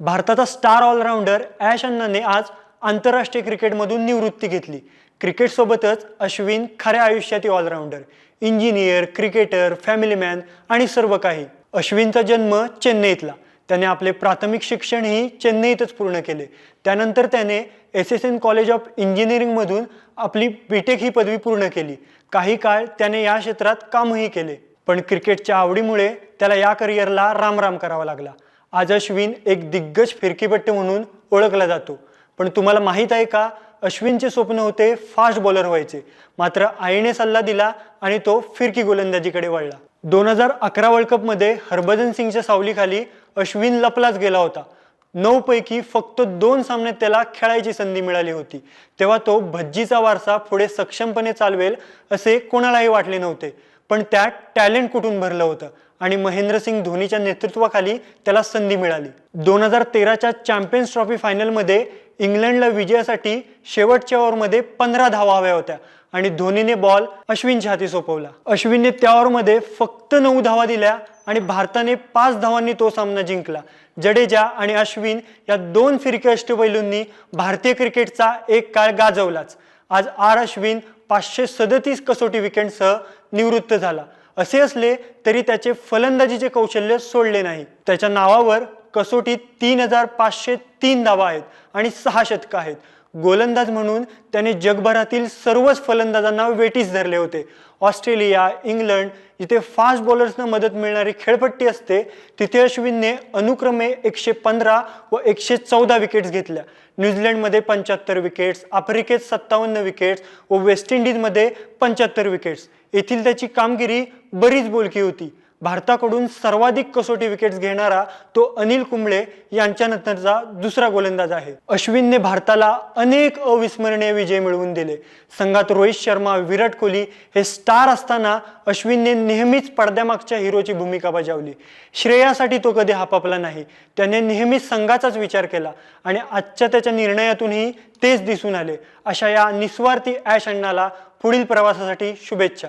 भारताचा star all-rounder ash अन्नाने आज आंतरराष्ट्रीय क्रिकेटमधून निवृत्ती घेतली. क्रिकेटसोबतच अश्विन खऱ्या आयुष्यातील ऑलराऊंडर. इंजिनियर क्रिकेटर फॅमिलीमॅन आणि सर्व काही. अश्विनचा जन्म चेन्नईतला. त्याने आपले प्राथमिक शिक्षणही चेन्नईतच पूर्ण केले. त्यानंतर त्याने S S N college of इंजिनिअरिंगमधून आपली बीटेक ही पदवी पूर्ण केली. काही काळ त्याने या क्षेत्रात कामही केले. पण क्रिकेटच्या आवडीमुळे त्याला या करिअरला रामराम करावा लागला. आज अश्विन एक दिग्गज फिरकीपट्टी म्हणून ओळखला जातो. पण तुम्हाला माहीत आहे का अश्विनचे स्वप्न होते फास्ट बॉलर व्हायचे. मात्र आईने सल्ला दिला आणि तो फिरकी गोलंदाजीकडे वळला. दोन हजार अकरा वर्ल्ड कपमध्ये हरभजन सिंगच्या सावलीखाली अश्विन लपलाच गेला होता. नऊ पैकी फक्त दोन सामन्यात त्याला खेळायची संधी मिळाली होती. तेव्हा तो भज्जीचा वारसा पुढे सक्षमपणे चालवेल असे कोणालाही वाटले नव्हते. पण त्यात टॅलेंट कुठून भरलं होतं? आणि महेंद्रसिंग धोनीच्या नेतृत्वाखाली त्याला संधी मिळाली. दोन हजार तेराच्या चॅम्पियन्स ट्रॉफी फायनलमध्ये इंग्लंडला विजयासाठी शेवटच्या ओव्हरमध्ये पंधरा धावा हव्या होत्या आणि धोनीने बॉल अश्विनच्या हाती सोपवला. अश्विनने त्या ओव्हरमध्ये फक्त नऊ धावा दिल्या आणि भारताने पाच धावांनी तो सामना जिंकला. जडेजा आणि अश्विन या दोन फिरके अष्टपैलूंनी भारतीय क्रिकेटचा एक काळ गाजवलाच. आज आर अश्विन पाचशे सदतीस कसोटी विकेंडसह निवृत्त झाला. असे असले तरी त्याचे फलंदाजीचे कौशल्य सोडले नाही. त्याच्या नावावर कसोटीत तीन हजार पाचशे तीन धावा आहेत आणि सहा शतकं आहेत. गोलंदाज म्हणून त्याने जगभरातील सर्वच फलंदाजांना वेटीस धरले होते. ऑस्ट्रेलिया इंग्लंड जिथे फास्ट बॉलर्सना मदत मिळणारी खेळपट्टी असते तिथे अश्विनने अनुक्रमे एकशे पंधरा व एकशे चौदा विकेट्स घेतल्या. न्यूझीलंडमध्ये पंच्याहत्तर विकेट्स आफ्रिकेत सत्तावन्न विकेट्स व वेस्ट इंडिजमध्ये पंच्याहत्तर विकेट्स येथील त्याची कामगिरी बरीच बोलकी होती. भारताकडून सर्वाधिक कसोटी विकेट्स घेणारा तो अनिल कुंबळे यांच्यानंतरचा दुसरा गोलंदाज आहे. अश्विनने भारताला अनेक अविस्मरणीय विजय मिळवून दिले. संघात रोहित शर्मा विराट कोहली हे स्टार असताना अश्विनने नेहमीच पडद्यामागच्या हिरोची भूमिका बजावली. श्रेयासाठी तो कधी हापापला नाही. त्याने नेहमीच संघाचाच विचार केला आणि आजच्या त्याच्या निर्णयातूनही तेच दिसून आले. अशा या निस्वार्थी ॲश अण्णाला पुढील प्रवासासाठी शुभेच्छा.